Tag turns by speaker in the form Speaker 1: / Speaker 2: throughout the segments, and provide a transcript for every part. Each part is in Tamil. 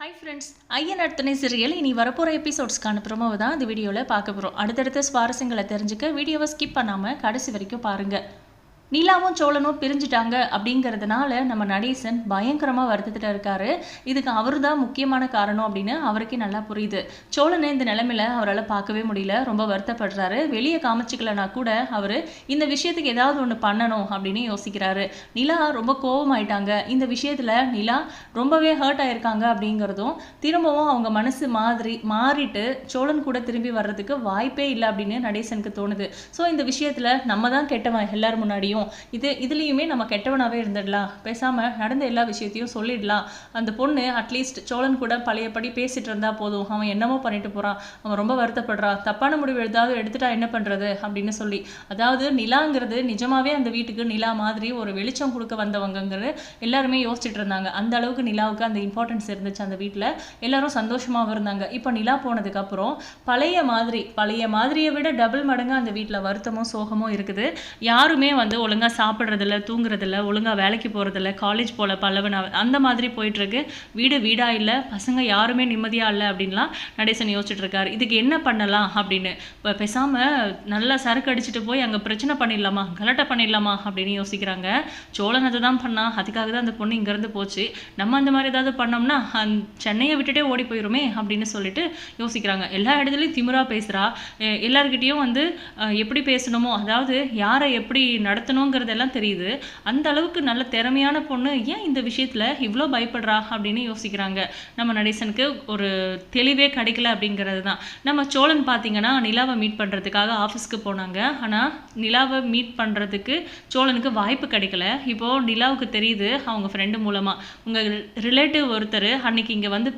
Speaker 1: ஹாய் ஃப்ரெண்ட்ஸ் ஐயன் அடுத்தனை சிறியல் இனி வரப்போகிற எபிசோட்ஸ்க்கான ப்ரொமோவை தான் இந்த வீடியோவில் பார்க்க போகிறோம் அடுத்தடுத்த சுவாரஸ்யங்களை தெரிஞ்சுக்க வீடியோவை ஸ்கிப் பண்ணாமல் கடைசி வரைக்கும் பாருங்கள் நிலாவும் சோழனும் பிரிஞ்சுட்டாங்க அப்படிங்கிறதுனால நம்ம நடேசன் பயங்கரமாக வருத்தத்தில் இருக்காரு. இதுக்கு அவர் தான் முக்கியமான காரணம் அப்படின்னு அவருக்கே நல்லா புரியுது. சோழனை இந்த நிலமையில அவரால் பார்க்கவே முடியல. ரொம்ப வருத்தப்படுறாரு. வெளியே காமிச்சிக்கலனா கூட அவர் இந்த விஷயத்துக்கு ஏதாவது ஒன்று பண்ணணும் அப்படின்னு யோசிக்கிறாரு. நிலா ரொம்ப கோவமாயிட்டாங்க. இந்த விஷயத்தில் நிலா ரொம்பவே ஹர்ட் ஆயிருக்காங்க அப்படிங்கிறதும் திரும்பவும் அவங்க மனசு மாதிரி மாறிட்டு சோழன் கூட திரும்பி வர்றதுக்கு வாய்ப்பே இல்லை அப்படின்னு நடேசனுக்கு தோணுது. ஸோ இந்த விஷயத்தில் நம்ம தான் கெட்டவன் எல்லார் முன்னாடியும். இது இதுலேயுமே நம்ம கெட்டவனாகவே இருந்துடலாம். பேசாமல் நடந்த எல்லா விஷயத்தையும் சொல்லிடலாம். அந்த பொண்ணு அட்லீஸ்ட் சோழன் கூட பழையபடி பேசிட்டு இருந்தால் போதும். அவன் என்னமோ பண்ணிட்டு போகிறான் அவன் ரொம்ப வருத்தப்படுறான் தப்பான முடிவு ஏதாவது எடுத்துட்டா என்ன பண்ணுறது அப்படின்னு சொல்லி. அதாவது நிலாங்கிறது நிஜமாவே அந்த வீட்டுக்கு நிலா மாதிரி ஒரு வெளிச்சம் கொடுக்க வந்தவங்கங்கிறது எல்லாருமே யோசிச்சுட்டு இருந்தாங்க. அந்த அளவுக்கு நிலாவுக்கு அந்த இம்பார்ட்டன்ஸ் இருந்துச்சு அந்த வீட்டில் எல்லாரும் சந்தோஷமாகவும் இருந்தாங்க. இப்போ நிலா போனதுக்கப்புறம் பழைய மாதிரி பழைய மாதிரியை விட டபுள் மடங்கு அந்த வீட்டில் வருத்தமும் சோகமும் இருக்குது. யாருமே வந்து ஒழுங்காக சாப்பிட்றதில்ல தூங்குறதில்ல ஒழுங்காக வேலைக்கு போகிறதில்ல காலேஜ் போல பல்லவன் அந்த மாதிரி போயிட்டுருக்கு. வீடு வீடாக இல்லை பசங்க யாருமே நிம்மதியாக இல்லை அப்படின்லாம் நடேசன் யோசிச்சிட்டுருக்காரு இதுக்கு என்ன பண்ணலாம் அப்படின்னு. இப்போ பேசாமல் நல்லா சரக்கு அடிச்சுட்டு போய் அங்கே பிரச்சனை பண்ணிடலாமா கலட்டை பண்ணிடலாமா அப்படின்னு யோசிக்கிறாங்க. சோழன் அதை தான் பண்ணா அதுக்காக தான் அந்த பொண்ணு இங்கேருந்து போச்சு. நம்ம அந்த மாதிரி ஏதாவது பண்ணோம்னா அந் சென்னையை விட்டுட்டே ஓடி போயிருமே அப்படின்னு சொல்லிட்டு யோசிக்கிறாங்க. எல்லா இடத்துலையும் திமிரா பேசுகிறா எல்லாருக்கிட்டேயும் வந்து எப்படி பேசணுமோ அதாவது யாரை எப்படி நடத்தணும் நடத்தணுங்கிறதெல்லாம் தெரியுது. அந்த அளவுக்கு நல்ல திறமையான பொண்ணு ஏன் இந்த விஷயத்தில் இவ்வளோ பயப்படுறா அப்படின்னு யோசிக்கிறாங்க. நம்ம நடேசனுக்கு ஒரு தெளிவே கிடைக்கல அப்படிங்கிறது தான். நம்ம சோழன் பார்த்தீங்கன்னா நிலாவை மீட் பண்ணுறதுக்காக ஆஃபீஸ்க்கு போனாங்க. ஆனால் நிலாவை மீட் பண்ணுறதுக்கு சோழனுக்கு வாய்ப்பு கிடைக்கல. இப்போது நிலாவுக்கு தெரியுது அவங்க ஃப்ரெண்டு மூலமாக உங்கள் ரிலேட்டிவ் ஒருத்தர் அன்னைக்கு இங்கே வந்து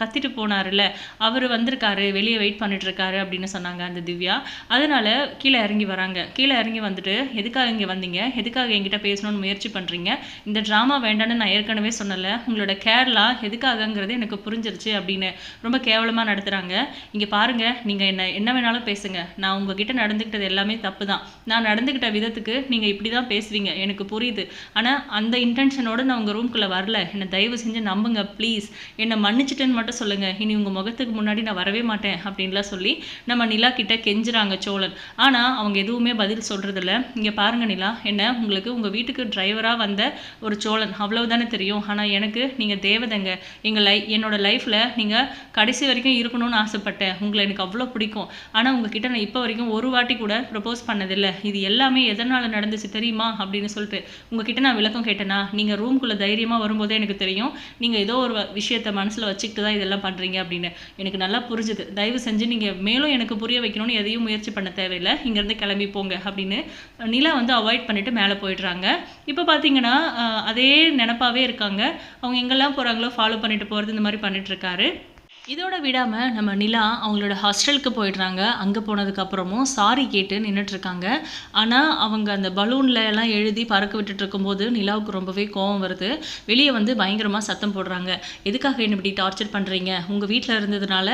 Speaker 1: கத்திட்டு போனார்ல அவர் வந்திருக்காரு வெளியே வெயிட் பண்ணிட்டுருக்காரு அப்படின்னு சொன்னாங்க அந்த திவ்யா. அதனால் கீழே இறங்கி வராங்க. கீழே இறங்கி வந்துட்டு எதுக்காக இங்கே வந்தீங்க எதுக்காக என்கிட்ட பேசணும்னு முயற்சி பண்ணுறீங்க இந்த ட்ராமா வேண்டான்னு நான் ஏற்கனவே சொன்னல உங்களோட கேர்லாம் எதுக்காகங்கிறது எனக்கு புரிஞ்சிருச்சு அப்படின்னு ரொம்ப கேவலமாக நடத்துகிறாங்க இங்கே பாருங்கள் நீங்கள் என்ன என்ன வேணாலும் பேசுங்க. நான் உங்ககிட்ட நடந்துக்கிட்டது எல்லாமே தப்பு தான் நான் நடந்துக்கிட்ட விதத்துக்கு நீங்கள் இப்படி தான் பேசுவீங்க. எனக்கு புரியுது. ஆனால் அந்த இன்டென்ஷனோட நான் உங்கள் ரூம்குள்ளே வரல. என்னை தயவு செஞ்சு நம்புங்க ப்ளீஸ் என்னை மன்னிச்சிட்டேன்னு மட்டும் சொல்லுங்கள் இனி உங்கள் முகத்துக்கு முன்னாடி நான் வரவே மாட்டேன் அப்படின்லாம் சொல்லி நம்ம நிலா கிட்ட கெஞ்சுறாங்க சோழன். ஆனால் அவங்க எதுவுமே பதில் சொல்கிறதில்ல இங்கே பாருங்க நிலா என்ன? உங்களுக்கு உங்கள் வீட்டுக்கு டிரைவராக வந்த ஒரு சோழன். அவ்வளவுதானே தெரியும். ஆனால் எனக்கு நீங்கள் தேவதைங்க. எங்கள் லை என்னோட லைஃப்பில் நீங்கள் கடைசி வரைக்கும் இருக்கணும்னு ஆசைப்பட்டேன். உங்களை எனக்கு அவ்வளோ பிடிக்கும். ஆனால் உங்ககிட்ட நான் இப்போ வரைக்கும் ஒரு வாட்டி கூட ப்ரப்போஸ் பண்ணதில்லை. இது எல்லாமே எதனால் நடந்துச்சு தெரியுமா? அப்படின்னு சொல்லிட்டு உங்ககிட்ட நான் விளக்கம் கேட்டேனா? நீங்கள் ரூம்குள்ளே தைரியமாக வரும்போதே எனக்கு தெரியும். நீங்கள் ஏதோ ஒரு விஷயத்தை மனசில் வச்சுக்கிட்டு தான் இதெல்லாம் பண்ணுறீங்க அப்படின்னு. எனக்கு நல்லா புரிஞ்சுது. தயவு செஞ்சு நீங்கள் மேலும் எனக்கு புரிய வைக்கணும்னு எதையும் முயற்சி பண்ண தேவையில்லை. இங்கேருந்து கிளம்பி போங்க அப்படின்னு. நிலா வந்து அவாய்ட் பண்ணிட்டு மேலே போயிடுறாங்க. இப்போ பார்த்தீங்கன்னா அதே நினப்பாவே இருக்காங்க. அவங்க எங்கெல்லாம் போகிறாங்களோ ஃபாலோ பண்ணிட்டு போகிறது இந்த மாதிரி பண்ணிட்டு இருக்காரு. இதோட விடாமல் நம்ம நிலா அவங்களோட ஹாஸ்டலுக்கு போயிடுறாங்க. அங்கே போனதுக்கப்புறமும் சாரி கேட்டு நின்றுட்டுருக்காங்க ஆனால் அவங்க அந்த பலூனில் எல்லாம் எழுதி பறக்க விட்டுட்டு இருக்கும்போது நிலாவுக்கு ரொம்பவே கோவம் வருது. வெளியே வந்து பயங்கரமாக சத்தம் போடுறாங்க. எதுக்காக என்ன இப்படி டார்ச்சர் பண்ணுறீங்க உங்கள் வீட்டில் இருந்ததுனால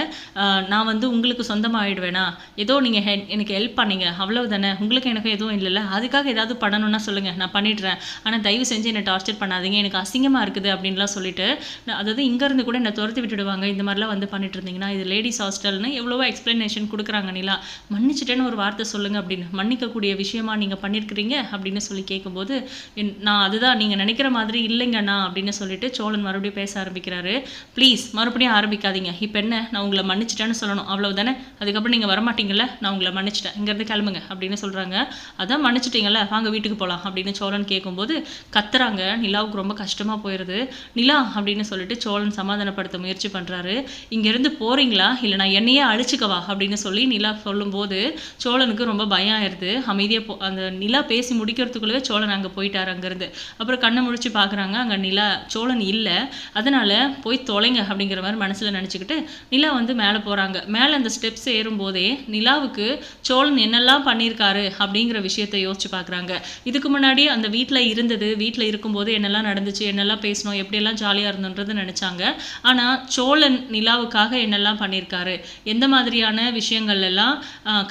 Speaker 1: நான் வந்து உங்களுக்கு சொந்தமாகிடுவேனா ஏதோ நீங்கள் எனக்கு ஹெல்ப் பண்ணீங்க. அவ்வளவு தானே? உங்களுக்கு எனக்கு எதுவும் இல்லைல்ல? அதுக்காக ஏதாவது பண்ணணும்னா சொல்லுங்கள் நான் பண்ணிடுறேன். ஆனால் தயவு செஞ்சு என்னை டார்ச்சர் பண்ணாதீங்க. எனக்கு அசிங்கமாக இருக்குது அப்படின்லாம் சொல்லிட்டு நான் அதாவது இங்கேருந்து கூட என்னை துரத்தி விட்டுடுவாங்க. இந்த மாதிரிலாம் வந்து பண்ணிட்டு இருந்தீங்கன்னா இது லேடிஸ் ஹாஸ்டல்னு எவ்வளவோ எக்ஸ்ப்ளனேஷன் கொடுக்குறாங்க நிலா. மன்னிச்சிட்டேன்னு ஒரு வார்த்தை சொல்லுங்க அப்படின்னு. மன்னிக்கக்கூடிய விஷயமா நீங்கள் பண்ணியிருக்கிறீங்க அப்படின்னு சொல்லி கேட்கும்போது என்- நான் அதுதான் நீங்கள் நினைக்கிற மாதிரி இல்லைங்கண்ணா அப்படின்னு சொல்லிட்டு சோழன் மறுபடியும் பேச ஆரம்பிக்கிறாரு. ப்ளீஸ் மறுபடியும் ஆரம்பிக்காதீங்க. இப்போ என்ன? நான் உங்களை மன்னிச்சிட்டேன்னு சொல்லணும். அவ்வளவுதானே? அதுக்கப்புறம் நீங்கள் வரமாட்டீங்கள நான் உங்களை மன்னிச்சிட்டேன். இங்கேருந்து கிளம்புங்க அப்படின்னு சொல்கிறாங்க அதான் மன்னிச்சிட்டீங்கல்ல? வாங்க வீட்டுக்கு போகலாம் அப்படின்னு சோழன் கேட்கும்போது கத்துறாங்க. நிலாவுக்கு ரொம்ப கஷ்டமாக போயிடுது நிலா அப்படின்னு சொல்லிட்டு சோழன் சமாதானப்படுத்த முயற்சி பண்ணுறாரு இங்கேருந்து போகிறீங்களா இல்லை நான் என்னையே அழிச்சுக்கவா? அப்படின்னு சொல்லி நிலா சொல்லும்போது சோழனுக்கு ரொம்ப பயம் ஆயிடுது அமைதியாக போ அந்த நிலா பேசி முடிக்கிறதுக்குள்ளவே சோழன் அங்கே போயிட்டார் அங்கேருந்து. அப்புறம் கண்ணை முழிச்சு பார்க்குறாங்க அங்கே நிலா சோழன் இல்லை. அதனால் போய் தொலைங்க அப்படிங்கிற மாதிரி மனசில் நினச்சிக்கிட்டு நிலா வந்து மேலே போகிறாங்க மேலே அந்த ஸ்டெப்ஸ் ஏறும்போதே நிலாவுக்கு சோழன் என்னெல்லாம் பண்ணியிருக்காரு அப்படிங்கிற விஷயத்தை யோசிச்சு பார்க்குறாங்க இதுக்கு முன்னாடி அந்த வீட்டில் இருந்தது வீட்டில் இருக்கும்போது என்னெல்லாம் நடந்துச்சு என்னெல்லாம் பேசணும் எப்படியெல்லாம் ஜாலியாக இருந்தோன்றது நினச்சாங்க. ஆனால் சோழன் நிலாவுக்கு ஹீரோவுக்காக என்னெல்லாம் பண்ணியிருக்காரு? எந்த மாதிரியான விஷயங்கள் எல்லாம்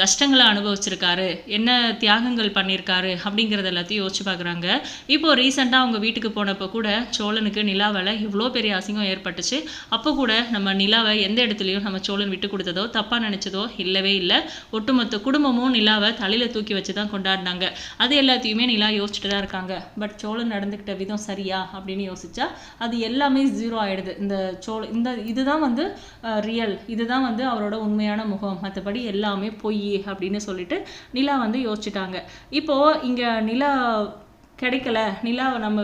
Speaker 1: கஷ்டங்களை அனுபவிச்சிருக்காரு? என்ன தியாகங்கள் பண்ணியிருக்காரு? அப்படிங்கிறது எல்லாத்தையும் யோசிச்சு பார்க்குறாங்க இப்போ ரீசெண்டாக அவங்க வீட்டுக்கு போனப்போ கூட சோழனுக்கு நிலாவில் இவ்வளோ பெரிய அசிங்கம் ஏற்பட்டுச்சு. அப்போ கூட நம்ம நிலாவை எந்த இடத்துலையும் நம்ம சோழன் விட்டு கொடுத்ததோ தப்பாக நினச்சதோ இல்லவே இல்லை. ஒட்டுமொத்த குடும்பமும் நிலாவை தலையில் தூக்கி வச்சு தான் கொண்டாடினாங்க. அது எல்லாத்தையுமே நிலா யோசிச்சுட்டு தான் இருக்காங்க. பட் சோழன் நடந்துக்கிட்ட விதம் சரியா? அப்படின்னு யோசிச்சா அது எல்லாமே ஜீரோ ஆகிடுது இந்த சோழ இந்த இதுதான் வந்து ரியல் இதுதான் வந்து அவரோட உண்மையான முகம். மற்றபடி எல்லாமே பொய் அப்படின்னு சொல்லிட்டு நிலா வந்து யோசிச்சுட்டாங்க. இப்போ இங்க நிலா கிடைக்கல. நிலா நம்ம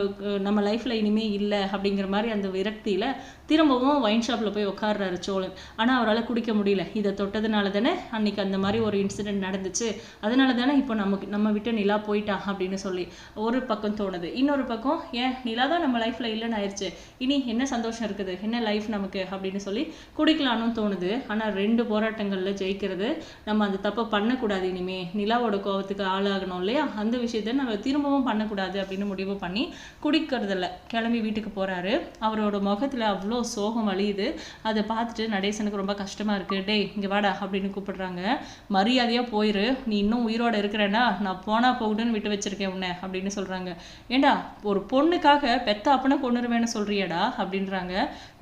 Speaker 1: நம்ம லைஃப்ல இனிமே இல்லை அப்படிங்கிற மாதிரி அந்த விரக்தியில திரும்பவும் ஒயின் ஷாப்பில் போய் உட்காடுறாரு சோழன். ஆனால் அவரால் குடிக்க முடியல. இதை தொட்டதுனால தானே அன்னைக்கு அந்த மாதிரி ஒரு இன்சிடென்ட் நடந்துச்சு. அதனால தானே இப்போ நமக்கு நம்ம விட்டு நிலா போயிட்டா அப்படின்னு சொல்லி ஒரு பக்கம் தோணுது. இன்னொரு பக்கம் ஏன் நிலா தான் நம்ம லைஃப்பில் இல்லைன்னு ஆயிடுச்சு இனி என்ன சந்தோஷம் இருக்குது? என்ன லைஃப் நமக்கு? அப்படின்னு சொல்லி குடிக்கலாம்னு தோணுது. ஆனால் ரெண்டு போராட்டங்களில் ஜெயிக்கிறது நம்ம அந்த தப்பை பண்ணக்கூடாது இனிமே. நிலாவோட கோபத்துக்கு ஆளாகணும் இல்லையா? அந்த விஷயத்த நம்ம திரும்பவும் பண்ணக்கூடாது அப்படின்னு முடிவு பண்ணி குடிக்கிறதில்ல. கிளம்பி வீட்டுக்கு போகிறாரு அவரோட முகத்தில் அவ்வளோ சோகம் வலியுது அதை பார்த்துட்டு நடேசனுக்கு ரொம்ப கஷ்டமா இருக்கு. டேய் இங்கே வாடா அப்படின்னு கூப்பிடுறாங்க. மரியாதையாக போயிரு. நீ இன்னும் உயிரோட இருக்கிறேன்னா நான் போனால் போகட்டுன்னு விட்டு வச்சிருக்கேன் உன்னை அப்படின்னு சொல்றாங்க. ஏண்டா ஒரு பொண்ணுக்காக பெத்த அப்பனை கொண்டுருவேன்னு சொல்றியடா அப்படின்றாங்க.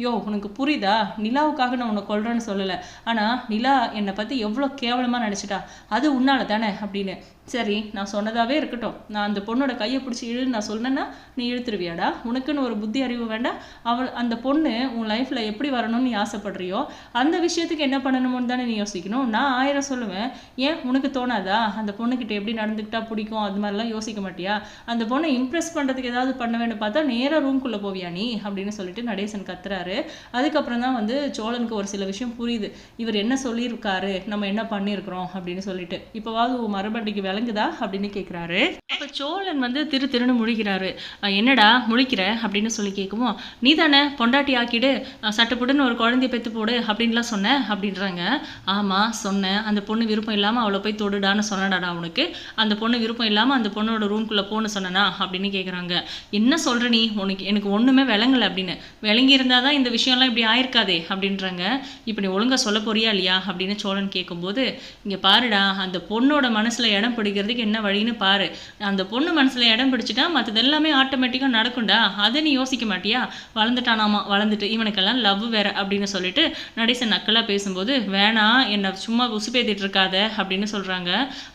Speaker 1: யோ உனக்கு புரியுதா? நிலாவுக்காக நான் உன்னை கொள்றேன்னு சொல்லலை. ஆனா நிலா என்னை பற்றி எவ்வளோ கேவலமாக நினச்சிட்டா அது உன்னால தானே அப்படின்னு. சரி நான் சொன்னதாகவே இருக்கட்டும். நான் அந்த பொண்ணோட கையை பிடிச்சி இழுன்னு நான் சொன்னேன்னா நீ இழுத்துருவியாடா? உனக்குன்னு ஒரு புத்தி அறிவு வேண்டாம். அவள் அந்த பொண்ணு உன் லைஃப்பில் எப்படி வரணும்னு நீ ஆசைப்படுறியோ அந்த விஷயத்துக்கு என்ன பண்ணணும்னு தானே நீ யோசிக்கணும். நான் ஆயிரம் சொல்லுவேன். ஏன்? உனக்கு தோணாதா? அந்த பொண்ணுக்கிட்ட எப்படி நடந்துக்கிட்டா பிடிக்கும்? அது மாதிரிலாம் யோசிக்க மாட்டியா? அந்த பொண்ணை இம்ப்ரெஸ் பண்ணுறதுக்கு ஏதாவது பண்ண வேண்டும் பார்த்தா நேராக ரூம்குள்ளே போவியா நீ? அப்படின்னு சொல்லிட்டு நடேசன் கத்துறாரு. அதுக்கப்புறம் தான் வந்து சோழனுக்கு ஒரு சில விஷயம் புரியுது. இவர் என்ன சொல்லியிருக்காரு? நம்ம என்ன பண்ணியிருக்கிறோம்? அப்படின்னு சொல்லிட்டு. இப்போவாவது உன் வேலை விளங்குதா அப்படின்னு கேட்குறாரு அப்போ சோழன் வந்து திரு திருன்னு முழிக்கிறாரு. என்னடா முழிக்கிற? அப்படின்னு சொல்லி கேட்கவும் நீ தானே பொண்டாட்டி ஆக்கிடு அஹ் ஒரு குழந்தைய பெற்று போடு அப்படின்லாம் சொன்னேன் அப்படின்றாங்க. ஆமாம் சொன்னேன் அந்த பொண்ணு விருப்பம் இல்லாமல் அவளை போய் தொடுடான்னு சொன்னடாடா உனக்கு. அந்த பொண்ணு விருப்பம் இல்லாமல் அந்த பொண்ணோட ரூம்குள்ளே போன்னு சொன்னனா? அப்படின்னு கேட்குறாங்க. என்ன சொல்கிற நீ? உனக்கு எனக்கு ஒன்றுமே விளங்கலை அப்படின்னு. விளங்கி இருந்தால் தான் இந்த விஷயம்லாம் இப்படி ஆயிருக்காதே அப்படின்றாங்க. இப்போ நீ ஒழுங்கா சொல்ல போறியா இல்லையா? அப்படின்னு சோழன் கேட்கும்போது இங்கே பாருடா அந்த பொண்ணோட மனசில் இடம் பிடிக்கிறதுக்கு என்ன வழின்னு பாரு. அந்த அந்த பொண்ணு மனசில் இடம் பிடிச்சிட்டா மற்றது எல்லாமே ஆட்டோமேட்டிக்காக நடக்கும்டா. அதை நீ யோசிக்க மாட்டியா? வளர்ந்துட்டானாமா? வளர்ந்துட்டு. இவனுக்கெல்லாம் லவ் வேற அப்படின்னு சொல்லிட்டு நடேசன் நக்கலாக பேசும்போது வேணாம் என்னை சும்மா உசுப்பேத்திட்டு இருக்காத அப்படின்னு சொல்கிறாங்க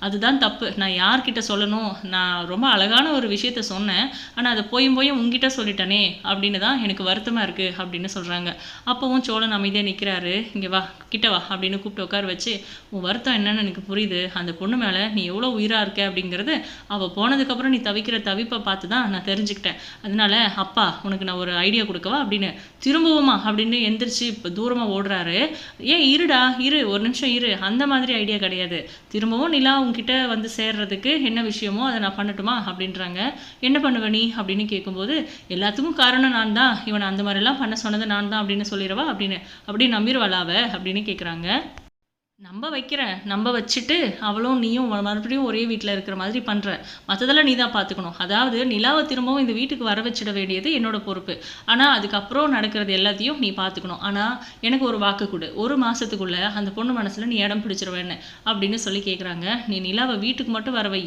Speaker 1: அதுதான் தப்பு. நான் யார்கிட்ட சொல்லணும்? நான் ரொம்ப அழகான ஒரு விஷயத்த சொன்னேன். ஆனால் அதை போயும் போயும் உங்ககிட்ட சொல்லிட்டனே அப்படின்னு தான் எனக்கு வருத்தமாக இருக்குது அப்படின்னு சொல்கிறாங்க அப்போவும் சோழன் அமைதியாக நிற்கிறாரு இங்கே வா கிட்ட வா அப்படின்னு கூப்பிட்டு உட்கார வச்சு உன் வருத்தம் என்னன்னு எனக்கு புரியுது. அந்த பொண்ணு மேலே நீ எவ்வளோ உயிராக இருக்க? அப்படிங்கிறது அவள் போனதுக்கப்புறம் நீ தவிக்கிற தவிப்பை பார்த்து தான் நான் தெரிஞ்சுக்கிட்டேன். அதனால அப்பா உனக்கு நான் ஒரு ஐடியா கொடுக்கவா? அப்படின்னு. திரும்பவுமா அப்படின்னு எந்திரிச்சு இப்போ தூரமாக ஓடுறாரு. ஏன் இருடா இரு ஒரு நிமிஷம் இரு. அந்த மாதிரி ஐடியா கிடையாது. திரும்பவும் நிலா உங்ககிட்ட வந்து சேர்றதுக்கு என்ன விஷயமோ அதை நான் பண்ணட்டுமா? அப்படின்றாங்க. என்ன பண்ணுவ நீ? அப்படின்னு கேட்கும்போது எல்லாத்துக்கும் காரணம் நான் தான். இவனை அந்த மாதிரிலாம் பண்ண சொன்னது நான் தான் அப்படின்னு சொல்லிடுவா? அப்படின்னு. அப்படி நம்பிடுவாளா அப்படின்னு கேட்குறாங்க நம்ப வைக்கிறேன் நம்ப வச்சுட்டு அவளும் நீயும் மறுபடியும் ஒரே வீட்டில் இருக்கிற மாதிரி பண்ணுற மற்றதெல்லாம் நீ தான் பார்த்துக்கணும் அதாவது நிலாவை திரும்பவும் இந்த வீட்டுக்கு வர வச்சிட வேண்டியது என்னோட பொறுப்பு. ஆனால் அதுக்கப்புறம் நடக்கிறது எல்லாத்தையும் நீ பார்த்துக்கணும் ஆனால் எனக்கு ஒரு வாக்கு கொடு. ஒரு மாதத்துக்குள்ளே அந்த பொண்ணு மனசில் நீ இடம் பிடிச்சிருவேன்னு அப்படின்னு சொல்லி கேட்குறாங்க நீ நிலாவை வீட்டுக்கு மட்டும் வர வை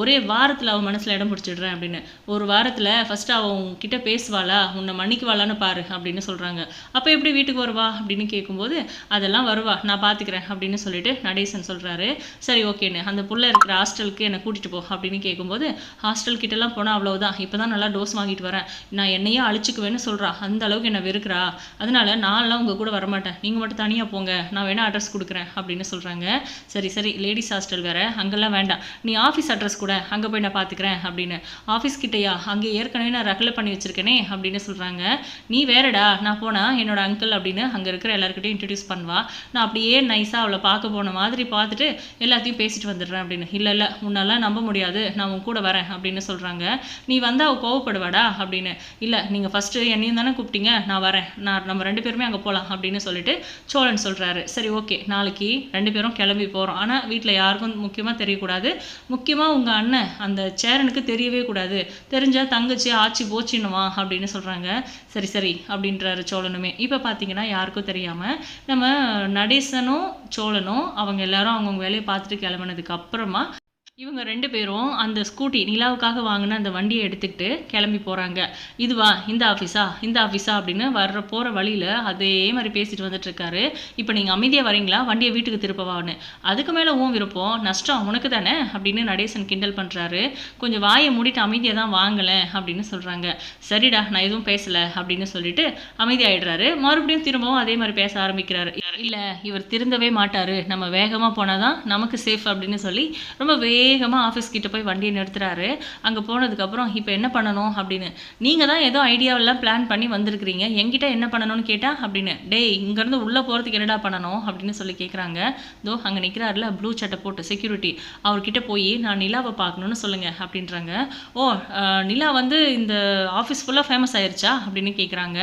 Speaker 1: ஒரே வாரத்தில் அவன் மனசில் இடம் பிடிச்சிடுறேன் அப்படின்னு. ஒரு வாரத்தில் ஃபஸ்ட்டு அவன் உன்கிட்ட பேசுவாளா? உன்னை மன்னிக்குவாளான்னு பாரு அப்படின்னு சொல்கிறாங்க அப்போ எப்படி வீட்டுக்கு வருவா அப்படின்னு கேட்கும்போது அதெல்லாம் வருவா. நான் பார்த்துக்கிறேன் அப்படின்னு சொல்லிட்டு நடேசன் சொல்கிறாரு சரி ஓகேன்னு அந்த புள்ள இருக்கிற ஹாஸ்டலுக்கு என்னை கூட்டிகிட்டு போ அப்படின்னு கேட்கும்போது ஹாஸ்டல் கிட்டலாம் போனால் அவ்வளோதான் இப்போ தான் நல்லா டோஸ் வாங்கிட்டு வரேன். நான் என்னையே அழிச்சுக்குவேன்னு சொல்கிறா அந்த அளவுக்கு என்னை வெறுக்கிறா. அதனால நான்லாம் உங்கள் கூட வரமாட்டேன். நீங்கள் மட்டும் தனியாக போங்க. நான் வேணால் அட்ரஸ் கொடுக்குறேன் அப்படின்னு சொல்கிறாங்க சரி சரி. லேடிஸ் ஹாஸ்டல் வேறு. அங்கெல்லாம் வேண்டாம். நீ ஆஃபீஸ் அட்ரஸ் கூட. அங்கே போய் நான் பார்த்துக்கிறேன் அப்படின்னு. ஆஃபீஸ் கிட்டயா? அங்கே ஏற்கனவே நான் ரெகுலர் பண்ணி வச்சுருக்கேனே அப்படின்னு சொல்கிறாங்க நீ வேறடா. நான் போனால் என்னோட அங்கிள் அப்படின்னு அங்கே இருக்கிற எல்லாருக்கிட்டையும் இன்ட்ரடியூஸ் பண்ணுவா. நான் அப்படியே நைஸாக அவளை அவளை பார்க்க போன மாதிரி பார்த்துட்டு எல்லாத்தையும் பேசிட்டு வந்துடுறேன் அப்படின்னு. இல்லை இல்லை உன்னெல்லாம் நம்ப முடியாது. நான் உன் கூட வரேன் அப்படின்னு சொல்கிறாங்க நீ வந்தால் அவள் கோவப்படுவாடா? அப்படின்னு. இல்லை நீங்கள் ஃபஸ்ட்டு என்னையும் தானே கூப்பிட்டீங்க. நான் வரேன். நான் நம்ம ரெண்டு பேருமே அங்கே போகலாம் அப்படின்னு சொல்லிட்டு சோழன் சொல்கிறாரு சரி ஓகே. நாளைக்கு ரெண்டு பேரும் கிளம்பி போகிறோம் ஆனால் வீட்டில் யாருக்கும் முக்கியமாக தெரியக்கூடாது. முக்கியமாக உங்கள் அண்ணன் அந்த சேரனுக்கு தெரியவே கூடாது. தெரிஞ்சால் தங்கச்சி ஆச்சு போச்சுன்னுவா அப்படின்னு சொல்கிறாங்க சரி சரி அப்படின்றாரு சோழனுமே. இப்போ பார்த்தீங்கன்னா யாருக்கும் தெரியாமல் நம்ம நடேசனும் சோழனும் அவங்க எல்லாரும் அவங்கவுங்க வேலையை பார்த்துட்டு கிளம்புனதுக்கு அப்புறமா இவங்க ரெண்டு பேரும் அந்த ஸ்கூட்டி நிலாவுக்காக வாங்கின அந்த வண்டியை எடுத்துக்கிட்டு கிளம்பி போகிறாங்க இதுவா இந்த ஆஃபீஸா இந்த ஆஃபீஸா அப்படின்னு வர்ற போகிற வழியில் அதே மாதிரி பேசிட்டு வந்துட்டுருக்காரு இப்போ நீங்கள் அமைதியாக வரீங்களா? வண்டியை வீட்டுக்கு திருப்பவான்னு அதுக்கு மேலே உன் விருப்பம் நஷ்டம் உனக்கு தானே? அப்படின்னு நடேசன் கிண்டல் பண்ணுறாரு கொஞ்சம் வாயை மூடிட்டு அமைதியாக தான் வாங்கலை அப்படின்னு சொல்கிறாங்க சரிடா நான் எதுவும் பேசலை அப்படின்னு சொல்லிட்டு அமைதியாயிடுறாரு. மறுபடியும் திரும்பவும் அதே மாதிரி பேச ஆரம்பிக்கிறாரு. இல்லை இவர் திருந்தவே மாட்டார். நம்ம வேகமாக போனால் தான் நமக்கு சேஃப் அப்படின்னு சொல்லி ரொம்ப வே வேகமாக ஆஃபீஸ் கிட்ட போய் வண்டியை நிறுத்துறாரு. அங்கே போனதுக்கப்புறம் இப்போ என்ன பண்ணணும்? அப்படின்னு. நீங்கள் தான் ஏதோ ஐடியாவெல்லாம் பிளான் பண்ணி வந்திருக்கிறீங்க. எங்கிட்ட என்ன பண்ணணும்னு கேட்டால் அப்படின்னு. டேய் இங்கேருந்து உள்ளே போகிறதுக்கு என்னடா பண்ணணும்? அப்படின்னு சொல்லி கேட்குறாங்க தோ அங்கே நிற்கிறாருல ப்ளூ சட்டை போட்டு செக்யூரிட்டி அவர்கிட்ட போய் நான் நிலாவை பார்க்கணுன்னு சொல்லுங்கள் அப்படின்றாங்க. ஓ நிலா வந்து இந்த ஆஃபீஸ் ஃபுல்லாக ஃபேமஸ் ஆயிருச்சா? அப்படின்னு கேட்குறாங்க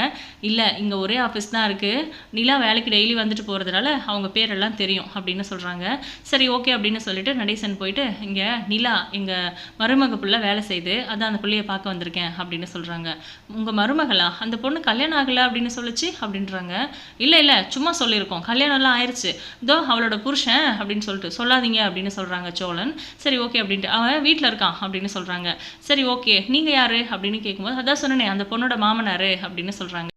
Speaker 1: இல்லை இங்கே ஒரே ஆஃபீஸ் தான் இருக்குது நிலா வேலைக்கு டெய்லி வந்துட்டு போகிறதுனால அவங்க பேரெல்லாம் தெரியும் அப்படின்னு சொல்கிறாங்க சரி ஓகே அப்படின்னு சொல்லிட்டு நடேசன் போயிட்டு இங்கே நிலா எங்கள் மருமக பிள்ளை வேலை செய்து அதான் அந்த பிள்ளைய பார்க்க வந்திருக்கேன் அப்படின்னு சொல்கிறாங்க உங்கள் மருமகளா? அந்த பொண்ணு கல்யாணம் ஆகலை அப்படின்னு சொல்லுச்சு அப்படின்றாங்க. இல்லை இல்லை சும்மா சொல்லியிருக்கோம். கல்யாணம்லாம் ஆயிடுச்சு இதோ அவளோட புருஷன் அப்படின்னு சொல்லிட்டு சொல்லாதீங்க அப்படின்னு சொல்கிறாங்க சோழன். சரி ஓகே அப்படின்ட்டு அவன் வீட்டில் இருக்கான் அப்படின்னு சொல்கிறாங்க சரி ஓகே நீங்கள் யார்? அப்படின்னு கேட்கும்போது அதான் சொன்னனே அந்த பொண்ணோட மாமனார் அப்படின்னு சொல்கிறாங்க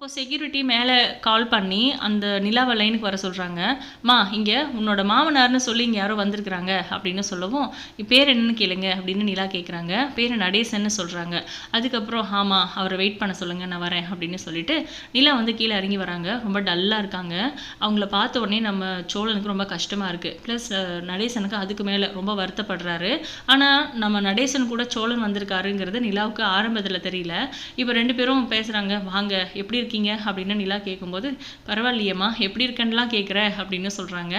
Speaker 1: அப்போ செக்யூரிட்டி மேலே கால் பண்ணி அந்த நிலாவை லைனுக்கு வர சொல்கிறாங்க மா இங்கே உன்னோட மாமனார்னு சொல்லி இங்கே யாரோ வந்திருக்கிறாங்க அப்படின்னு சொல்லவும் பேர் என்னன்னு கேளுங்க அப்படின்னு நிலா கேட்குறாங்க பேர் நடேசன்னு சொல்கிறாங்க அதுக்கப்புறம் ஆமாம் அவரை வெயிட் பண்ண சொல்லுங்கள் நான் வரேன் அப்படின்னு சொல்லிட்டு நிலா வந்து கீழே இறங்கி வராங்க. ரொம்ப டல்லாக இருக்காங்க. அவங்கள பார்த்த உடனே நம்ம சோழனுக்கு ரொம்ப கஷ்டமாக இருக்குது ப்ளஸ் நடேசனுக்கு அதுக்கு மேலே ரொம்ப வருத்தப்படுறாரு. ஆனால் நம்ம நடேசன் கூட சோழன் வந்திருக்காருங்கிறது நிலாவுக்கு ஆரம்பத்தில் தெரியல. இப்போ ரெண்டு பேரும் பேசுகிறாங்க வாங்க எப்படி இருக்கீங்க அப்படின்னு நிலா கேட்கும்போது பரவாயில்லையேம்மா எப்படி இருக்கேன்னுலாம் கேட்குற அப்படின்னு சொல்கிறாங்க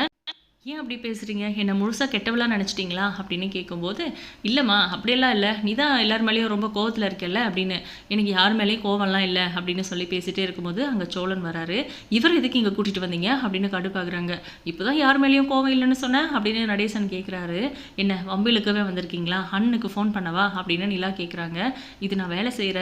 Speaker 1: ஏன் அப்படி பேசுகிறீங்க என்னை முழுசாக கெட்டவளா நினச்சிட்டிங்களா? அப்படின்னு கேட்கும்போது இல்லைம்மா அப்படியெல்லாம் இல்லை. நீ தான் எல்லார் மேலேயும் ரொம்ப கோவத்தில் இருக்கல அப்படின்னு. எனக்கு யார் மேலேயும் கோவம்லாம் இல்லை அப்படின்னு சொல்லி பேசிகிட்டே இருக்கும்போது அங்கே சோழன் வராரு. இவர் எதுக்கு இங்கே கூட்டிகிட்டு வந்தீங்க? அப்படின்னு கடுப்பாக்குறாங்க இப்போ தான் யார் மேலேயும் கோவம் இல்லைன்னு சொன்னேன் அப்படின்னு நடேசன் கேட்குறாரு என்ன வம்பிலுக்கவே வந்திருக்கீங்களா? அண்ணனுக்கு ஃபோன் பண்ணவா? அப்படின்னு நிலா கேட்குறாங்க இது நான் வேலை செய்கிற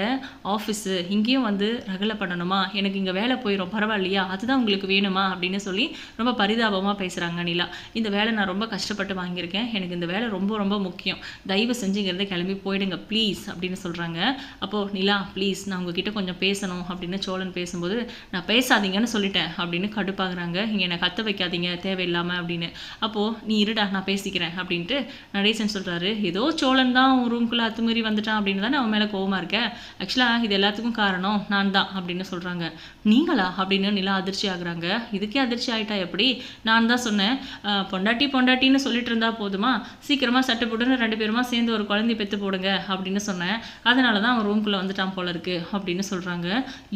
Speaker 1: ஆஃபீஸு இங்கேயும் வந்து ரகலை பண்ணணுமா? எனக்கு இங்கே வேலை போயிடும் பரவாயில்லையா? அதுதான் உங்களுக்கு வேணுமா? அப்படின்னு சொல்லி ரொம்ப பரிதாபமாக பேசுகிறாங்க நிலா. இந்த வேலை நான் ரொம்ப கஷ்டப்பட்டு வாங்கியிருக்கேன். எனக்கு இந்த வேலை ரொம்ப ரொம்ப முக்கியம். தயவு செஞ்சு இங்கேருந்து கிளம்பி போயிடுங்க. ப்ளீஸ் அப்படின்னு சொல்கிறாங்க அப்போது நிலா ப்ளீஸ் நான் உங்ககிட்ட கொஞ்சம் பேசணும். அப்படின்னு சோழன் பேசும்போது நான் பேசாதீங்கன்னு சொல்லிட்டேன். அப்படின்னு கடுப்பாகுறாங்க. இங்கே என்னை கத்த வைக்காதீங்க. தேவையில்லாமல் அப்படின்னு. அப்போது நீ இருடா நான் பேசிக்கிறேன். அப்படின்ட்டு நடேசன் சொல்கிறாரு ஏதோ சோழன் தான் உன் ரூம்குள்ளே அத்துமீறி வந்துட்டான் அப்படின்னு தானே அவன் மேலே கோவமாக இருக்க? ஆக்சுவலாக இது எல்லாத்துக்கும் காரணம் நான் தான். அப்படின்னு சொல்கிறாங்க நீங்களா? அப்படின்னு நிலா அதிர்ச்சி ஆகுறாங்க. இதுக்கே அதிர்ச்சி ஆயிட்டா எப்படி? நான் தான் சொன்னேன். பொண்டாட்டி பொண்டாட்டின்னு சொல்லிட்டு இருந்தா போதுமா? சீக்கிரமாக சட்டை போட்டுன்னு ரெண்டு பேருமா சேர்ந்து ஒரு குழந்தை பெற்று போடுங்க அப்படின்னு சொன்னேன். அதனால தான் அவன் ரூம்குள்ளே வந்துட்டான் போல இருக்கு அப்படின்னு சொல்கிறாங்க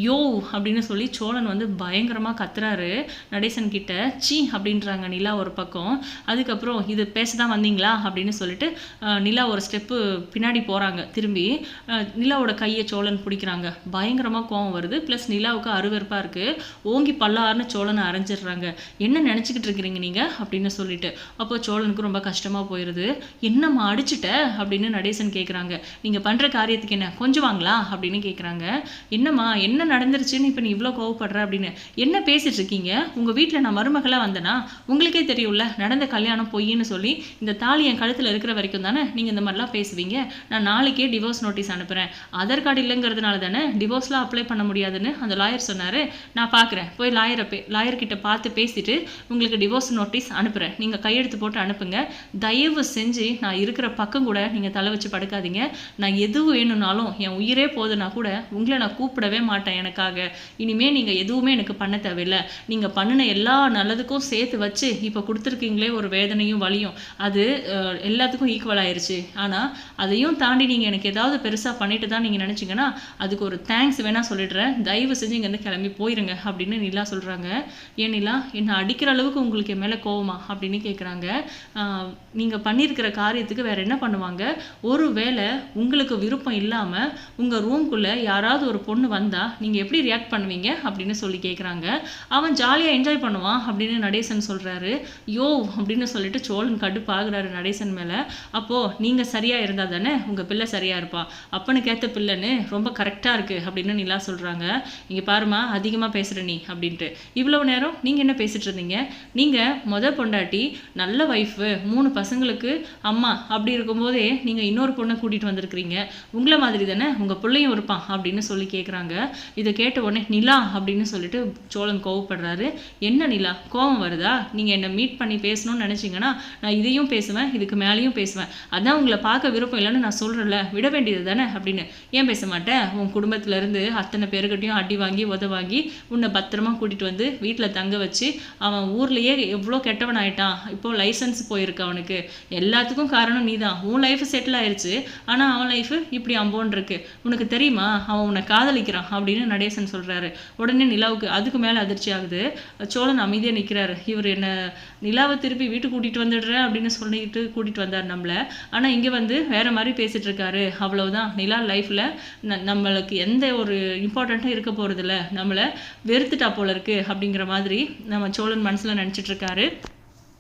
Speaker 1: யோ அப்படின்னு சொல்லி சோழன் வந்து பயங்கரமாக கத்துறாரு நடேசன் கிட்ட. சீ அப்படின்றாங்க நிலா ஒரு பக்கம். அதுக்கப்புறம் இது பேச தான் வந்தீங்களா? அப்படின்னு சொல்லிட்டு நிலா ஒரு ஸ்டெப்பு பின்னாடி போகிறாங்க திரும்பி. நிலாவோட கையை சோழன் பிடிக்கிறாங்க. பயங்கரமாக கோவம் வருது. ப்ளஸ் நிலாவுக்கு அருவருப்பாக இருக்குது ஓங்கி பல்லாருன்னு சோழனை அரைஞ்சிடுறாங்க. என்ன நினச்சிக்கிட்டு இருக்கிறீங்க நீங்கள் அப்படின்னு சொல்லிட்டு. அப்போ சோழனுக்கு ரொம்ப கஷ்டமாக போயிடுது என்னம்மா அடிச்சிட்ட? அப்படின்னு நடேசன் கேட்குறாங்க நீங்கள் பண்ணுற காரியத்துக்கு என்ன? கொஞ்சம் வாங்களா? அப்படின்னு கேட்குறாங்க என்னம்மா என்ன நடந்துருச்சுன்னு இப்போ நீ இவ்வளோ கோவப்படுற அப்படின்னு. என்ன பேசிட்டு இருக்கீங்க? உங்கள் வீட்டில் நான் மருமகளாக வந்தேனா? உங்களுக்கே தெரியும்ல நடந்த கல்யாணம் பொய்ன்னு சொல்லி இந்த தாலி என் கழுத்தில் இருக்கிற வரைக்கும் தானே நீங்கள் இந்த மாதிரிலாம் பேசுவீங்க? நான் நாளைக்கே டிவோர்ஸ் நோட்டீஸ் அனுப்புகிறேன் ஆதார் கார்டு இல்லைங்கிறதுனால தானே டிவோர்ஸ்லாம் அப்ளை பண்ண முடியாதுன்னு அந்த லாயர் சொன்னார். நான் பார்க்குறேன் போய் லாயரை பே லாயர்கிட்ட பார்த்து பேசிட்டு உங்களுக்கு டிவோர்ஸ் நோட்டீஸ் அனுப்புகிறேன் நீங்கள் கையெழுத்து போட்டு அனுப்புங்க. தயவு செஞ்சு நான் இருக்கிற பக்கம் கூட நீங்கள் தலை வச்சு படுக்காதீங்க. நான் எது வேணும்னாலும் என் உயிரே போதுனா கூட உங்களை நான் கூப்பிடவே மாட்டேன் எனக்காக. இனிமேல் நீங்கள் எதுவுமே எனக்கு பண்ண தேவையில்லை. நீங்கள் பண்ணின எல்லா நல்லதுக்கும் சேர்த்து வச்சு இப்போ கொடுத்துருக்கீங்களே ஒரு வேதனையும் வலியும். அது எல்லாத்துக்கும் ஈக்குவல் ஆயிடுச்சு ஆனால் அதையும் தாண்டி நீங்கள் எனக்கு ஏதாவது பெருசாக பண்ணிட்டு தான் நீங்கள் நினச்சிங்கன்னா அதுக்கு ஒரு தேங்க்ஸ் வேணால் சொல்லிடுறேன். தயவு செஞ்சு இங்கேருந்து கிளம்பி போயிருங்க அப்படின்னு நிலா சொல்கிறாங்க ஏன் நிலா என்னை அடிக்கிற அளவுக்கு உங்களுக்கு என் மேலே கோவம் அப்படின்னு கேட்குறாங்க நீங்கள் பண்ணியிருக்கிற காரியத்துக்கு வேற என்ன பண்ணுவாங்க? ஒரு வேளை உங்களுக்கு விருப்பம் இல்லாமல் உங்கள் ரூம்குள்ளே யாராவது ஒரு பொண்ணு வந்தால் நீங்கள் எப்படி ரியாக்ட் பண்ணுவீங்க? அப்படின்னு சொல்லி கேட்குறாங்க அவன் ஜாலியாக என்ஜாய் பண்ணுவான் அப்படின்னு நடேசன் சொல்கிறாரு யோ அப்படின்னு சொல்லிட்டு சோழன் கடுப்பாகிறாரு நடேசன் மேலே. அப்போது நீங்கள் சரியாக இருந்தால் தானே உங்கள் பிள்ளை சரியாக இருப்பா. அப்பனுக்கு ஏற்ற பிள்ளைன்னு ரொம்ப கரெக்டாக இருக்குது அப்படின்னு நிலா சொல்கிறாங்க இங்கே பாருமா அதிகமாக பேசுகிற நீ அப்படின்ட்டு. இவ்வளவு நேரம் நீங்கள் என்ன பேசிட்டு இருந்தீங்க? நீங்கள் மொதல் பொண்டாட்டி நல்ல ஒய்ஃபு மூணு பசங்களுக்கு அம்மா அப்படி இருக்கும்போதே நீங்கள் இன்னொரு பொண்ணை கூட்டிகிட்டு வந்திருக்கிறீங்க. உங்களை மாதிரி தானே உங்கள் பிள்ளையும் இருப்பான் அப்படின்னு சொல்லி கேட்குறாங்க இதை கேட்ட உடனே நிலா அப்படின்னு சொல்லிட்டு சோழன் கோவப்படுறாரு. என்ன நிலா கோவம் வருதா? நீங்கள் என்னை மீட் பண்ணி பேசணும்னு நினச்சிங்கன்னா நான் இதையும் பேசுவேன் இதுக்கு மேலேயும் பேசுவேன். அதான் உங்களை பார்க்க விருப்பம் இல்லைன்னு நான் சொல்கிறேன்ல விட வேண்டியது தானே அப்படின்னு. ஏன் பேச மாட்டேன்? உன் குடும்பத்திலேருந்து அத்தனை பேருக்கிட்டையும் அடி வாங்கி உத வாங்கி உன்னை பத்திரமா கூட்டிகிட்டு வந்து வீட்டில் தங்க வச்சு அவன் ஊர்லேயே எவ்வளோ கெட்ட கெட்டவன் ஆயிட்டான் இப்போ லைசன்ஸ் போயிருக்கு அவனுக்கு. எல்லாத்துக்கும் காரணம் நீ தான் உன் லைஃப் செட்டில் ஆயிடுச்சு ஆனால் அவன் லைஃப் இப்படி அம்போன் இருக்கு. உனக்கு தெரியுமா? அவன் உன்னை காதலிக்கிறான் அப்படின்னு நடேசன் சொல்கிறாரு உடனே நிலாவுக்கு அதுக்கு மேலே அதிர்ச்சி ஆகுது. சோழன் அமைதியாக நிற்கிறாரு இவர் என்ன நிலாவை திருப்பி வீட்டுக்கு கூட்டிகிட்டு வந்துடுறேன் அப்படின்னு சொல்லிட்டு கூட்டிட்டு வந்தார் நம்மள. ஆனால் இங்கே வந்து வேற மாதிரி பேசிட்டு இருக்காரு. அவ்வளவுதான். நிலா லைஃப்பில் நம்மளுக்கு எந்த ஒரு இம்பார்ட்டண்ட்டும் இருக்க போகிறதில்ல நம்மளை வெறுத்துட்டா போல இருக்கு அப்படிங்கிற மாதிரி நம்ம சோழன் மனசில் நினச்சிட்டு இருக்காரு.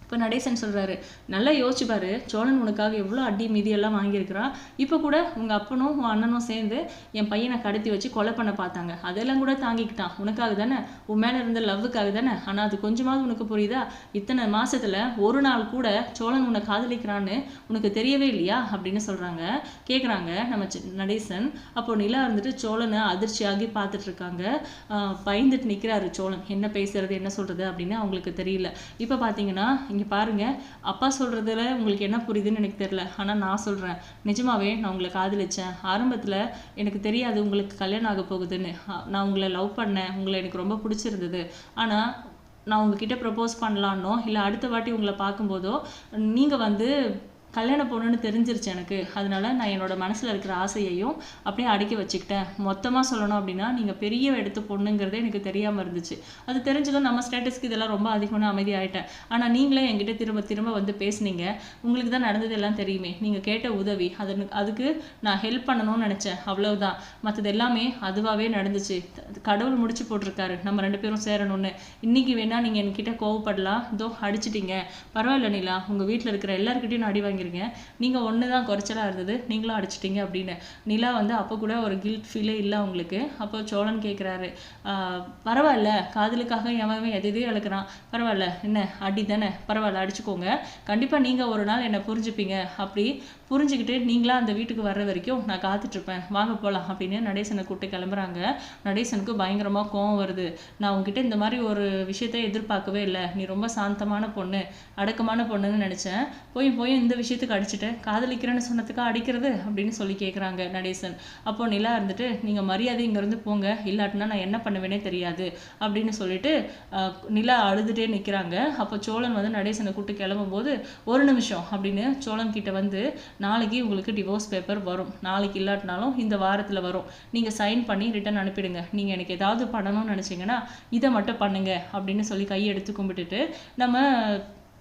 Speaker 1: இப்போ நடேசன் சொல்கிறாரு நல்லா யோசிச்சுப்பாரு சோழன் உனக்காக எவ்வளோ அடி மீதியெல்லாம் வாங்கியிருக்கிறான் இப்போ கூட உங்கள் அப்பனும் உன் அண்ணனும் சேர்ந்து என் பையனை கடத்தி வச்சு கொலை பண்ண பார்த்தாங்க. அதெல்லாம் கூட தாங்கிக்கிட்டான். உனக்காக தானே? உன் மேலே இருந்த லவ்வுக்காக தானே? ஆனால் அது கொஞ்சமாவது உனக்கு புரியுதா? இத்தனை மாதத்தில் ஒரு நாள் கூட சோழன் உன்னை காதலிக்கிறான்னு உனக்கு தெரியவே இல்லையா? அப்படின்னு சொல்கிறாங்க கேட்குறாங்க நம்ம நடேசன். அப்போ நிலா இருந்துட்டு சோழனை அதிர்ச்சியாகி பார்த்துட்டு இருக்காங்க பயந்துட்டு நிற்கிறாரு சோழன். என்ன பேசுறது என்ன சொல்கிறது அப்படின்னு அவங்களுக்கு தெரியல. இப்போ பார்த்தீங்கன்னா நீங்கள் பாருங்கள் அப்பா சொல்கிறதுல உங்களுக்கு என்ன புரியுதுன்னு எனக்கு தெரில ஆனால் நான் சொல்கிறேன் நிஜமாவே நான் உங்களை காதலிச்சேன். ஆரம்பத்தில் எனக்கு தெரியாது உங்களுக்கு கல்யாணம் ஆக போகுதுன்னு. நான் உங்களை லவ் பண்ணேன். உங்களை எனக்கு ரொம்ப பிடிச்சிருந்தது. ஆனால் நான் உங்ககிட்ட ப்ரப்போஸ் பண்ணலான்னோ இல்லை அடுத்த வாட்டி உங்களை பார்க்கும்போதோ நீங்கள் வந்து கல்யாண பொண்ணுன்னு தெரிஞ்சிருச்சு எனக்கு. அதனால நான் என்னோட மனசில் இருக்கிற ஆசையையும் அப்படியே அடக்கி வச்சுக்கிட்டேன். மொத்தமாக சொல்லணும் அப்படின்னா நீங்கள் பெரிய எடுத்து பொண்ணுங்கிறதே எனக்கு தெரியாமல் இருந்துச்சு. அது தெரிஞ்சதும் நம்ம ஸ்டேட்டஸ்க்கு இதெல்லாம் ரொம்ப அதிகமான அமைதியாயிட்டேன். ஆனால் நீங்களே என்கிட்ட திரும்ப திரும்ப வந்து பேசுனீங்க. உங்களுக்கு தான் நடந்தது எல்லாம் தெரியுமே. நீங்கள் கேட்ட உதவி அது அதுக்கு நான் ஹெல்ப் பண்ணணும்னு நினச்சேன். அவ்வளவுதான். மற்றது எல்லாமே அதுவாகவே நடந்துச்சு. கடவுள் முடிச்சு போட்டிருக்காரு. நம்ம ரெண்டு பேரும் சேரணும்னு. இன்னைக்கு வேணால் நீங்கள் என்கிட்ட கோவப்படலாம். இதோ அடிச்சிட்டீங்க. பரவாயில்ல நிலா. உங்கள் வீட்டில் இருக்கிற எல்லாருக்கிட்டையும் நான் அடி வாங்கி வாங்கியிருக்கேன் நீங்க ஒண்ணுதான் குறைச்சலா இருந்தது நீங்களும் அடிச்சிட்டீங்க அப்படின்னு. நிலா வந்து அப்போ கூட ஒரு கில்ட் ஃபீலே இல்லை அவங்களுக்கு. அப்போ சோழன் கேட்குறாரு பரவாயில்ல காதலுக்காக எவன் எதையும் இழக்கிறான்? பரவாயில்ல என்ன அடி தானே பரவாயில்ல அடிச்சுக்கோங்க. கண்டிப்பா நீங்க ஒரு நாள் என்னை புரிஞ்சுப்பீங்க. அப்படி புரிஞ்சுக்கிட்டு நீங்களாக அந்த வீட்டுக்கு வர்ற வரைக்கும் நான் காத்துட்ருப்பேன். வாங்க போகலாம் அப்படின்னு நடேசனை கூப்பிட்டு கிளம்புறாங்க. நடேசனுக்கு பயங்கரமாக கோவம் வருது. நான் உங்ககிட்ட இந்த மாதிரி ஒரு விஷயத்த எதிர்பார்க்கவே இல்லை. நீ ரொம்ப சாந்தமான பொண்ணு அடக்கமான பொண்ணுன்னு நினச்சேன். போய் போய் இந்த விஷயத்துக்கு அடிச்சிட்டேன் காதலிக்கிறேன்னு சொன்னதுக்காக அடிக்கிறது அப்படின்னு சொல்லி கேட்குறாங்க நடேசன். அப்போ நிலா இருந்துட்டு நீங்கள் மரியாதை இங்கேருந்து போங்க. இல்லாட்டினா நான் என்ன பண்ணுவேனே தெரியாது. அப்படின்னு சொல்லிட்டு நிலா அழுதுகிட்டே நிற்கிறாங்க அப்போ சோழன் வந்து நடேசனை கூப்பிட்டு கிளம்பும்போது ஒரு நிமிஷம் அப்படின்னு சோழன் கிட்ட வந்து நாளைக்கு உங்களுக்கு டிவோர்ஸ் பேப்பர் வரும். நாளைக்கு இல்லாட்டினாலும் இந்த வாரத்தில் வரும். நீங்கள் சைன் பண்ணி ரிட்டர்ன் அனுப்பிடுங்க. நீங்கள் எனக்கு ஏதாவது பண்ணணும்னு நினச்சிங்கன்னா இதை மட்டும் பண்ணுங்கள் அப்படின்னு சொல்லி கையெடுத்து கும்பிட்டுட்டு நம்ம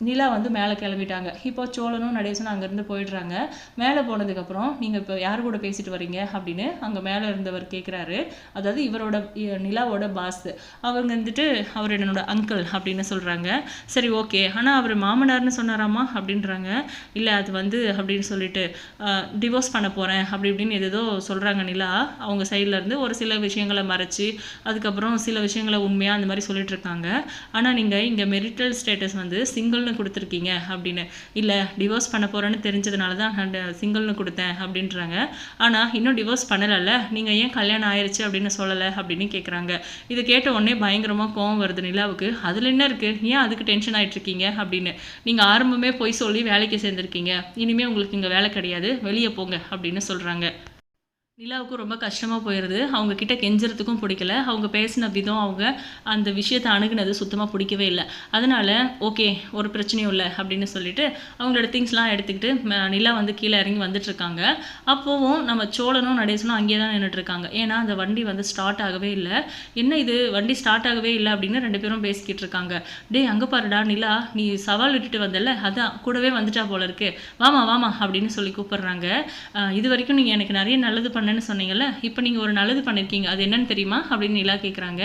Speaker 1: நிலா வந்து மேலே கிளம்பிட்டாங்க. இப்போ சோழனும் நடேசனும் அங்கேருந்து போயிடுறாங்க. மேலே போனதுக்கப்புறம் நீங்கள் இப்போ யார் கூட பேசிட்டு வரீங்க அப்படின்னு அங்கே மேலே இருந்தவர் கேட்குறாரு அதாவது இவரோட இ- நிலாவோட பாஸ் அவங்க வந்துட்டு அவர் என்னோட அங்கிள் அப்படின்னு சொல்கிறாங்க சரி ஓகே ஆனால் அவர் மாமனார்னு சொன்னாராமா அப்படின்றாங்க. இல்லை அது வந்து அப்படின்னு சொல்லிட்டு டிவோர்ஸ் பண்ண போகிறேன் அப்படி இப்படின்னு ஏதோ சொல்கிறாங்க நிலா. அவங்க சைட்லேருந்து ஒரு சில விஷயங்களை மறைச்சி அதுக்கப்புறம் சில விஷயங்களை உண்மையாக அந்த மாதிரி சொல்லிட்டு இருக்காங்க. ஆனால் நீங்கள் இங்கே மெரிட்டல் ஸ்டேட்டஸ் வந்து சிங்கிள்
Speaker 2: சிங்கிள்னு கொடுத்துருக்கீங்க அப்படின்னு. இல்லை டிவோர்ஸ் பண்ண போகிறேன்னு தெரிஞ்சதுனால தான் நான் சிங்கிள்னு கொடுத்தேன் அப்படின்றாங்க. ஆனால் இன்னும் டிவோர்ஸ் பண்ணலைல்ல. நீங்கள் ஏன் கல்யாணம் ஆயிருச்சு அப்படின்னு சொல்லலை அப்படின்னு கேட்குறாங்க இதை கேட்ட உடனே பயங்கரமாக கோவம் வருது நிலாவுக்கு. அதில் என்ன இருக்குது ஏன் அதுக்கு டென்ஷன் ஆகிட்ருக்கீங்க அப்படின்னு. நீங்கள் ஆரம்பமே போய் சொல்லி வேலைக்கு சேர்ந்துருக்கீங்க. இனிமேல் உங்களுக்கு இங்கே வேலை கிடையாது. வெளியே போங்க அப்படின்னு சொல்கிறாங்க நிலாவுக்கும் ரொம்ப கஷ்டமாக போயிடுது அவங்க கிட்ட கெஞ்சுறதுக்கும் பிடிக்கல. அவங்க பேசின விதம் அவங்க அந்த விஷயத்தை அணுகுனது சுத்தமாக பிடிக்கவே இல்லை. அதனால ஓகே ஒரு பிரச்சனையும் இல்லை அப்படின்னு சொல்லிட்டு அவங்களோட திங்ஸ்லாம் எடுத்துக்கிட்டு ம- நிலா வந்து கீழே இறங்கி வந்துட்டுருக்காங்க அப்போவும் நம்ம சோழனும் நடேசனும் அங்கேயே தான் நின்றுட்டுருக்காங்க ஏன்னா அந்த வண்டி வந்து ஸ்டார்ட் ஆகவே இல்லை. என்ன இது? வண்டி ஸ்டார்ட் ஆகவே இல்லை அப்படின்னு ரெண்டு பேரும் பேசிக்கிட்டு இருக்காங்க. டேய் அங்கே பாருடா நிலா நீ சவால் விட்டுட்டு வந்தல அதான் கூடவே வந்துட்டா போல இருக்கு. வாமா வாமா அப்படின்னு சொல்லி கூப்பிடுறாங்க. இது வரைக்கும் நீங்கள் எனக்கு நிறைய நல்லது பண்ண பண்ணேன்னு சொன்னீங்கல்ல இப்போ நீங்கள் ஒரு நல்லது பண்ணியிருக்கீங்க அது என்னன்னு தெரியுமா? அப்படின்னு நிலா கேட்குறாங்க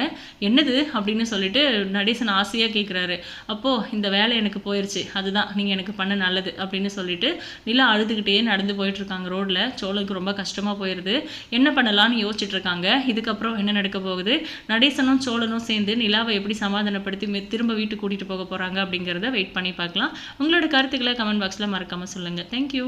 Speaker 2: என்னது? அப்படின்னு சொல்லிட்டு நடேசன் ஆசையாக கேட்குறாரு அப்போது இந்த வேலை எனக்கு போயிடுச்சு அதுதான் நீங்கள் எனக்கு பண்ண நல்லது அப்படின்னு சொல்லிட்டு நிலா அழுதுகிட்டே நடந்து போயிட்டுருக்காங்க ரோட்டில் சோழனுக்கு ரொம்ப கஷ்டமாக போயிடுது என்ன பண்ணலாம்னு யோசிச்சுட்ருக்காங்க இதுக்கப்புறம் என்ன நடக்க போகுது? நடேசனும் சோழனும் சேர்ந்து நிலாவை எப்படி சமாதானப்படுத்தி திரும்ப வீட்டுக்கு கூட்டிகிட்டு போக போகிறாங்க அப்படிங்கிறத வெயிட் பண்ணி பார்க்கலாம். உங்களோட கருத்துக்களை கமெண்ட் பாக்ஸில் மறக்காமல் சொல்லுங்கள் தேங்க்யூ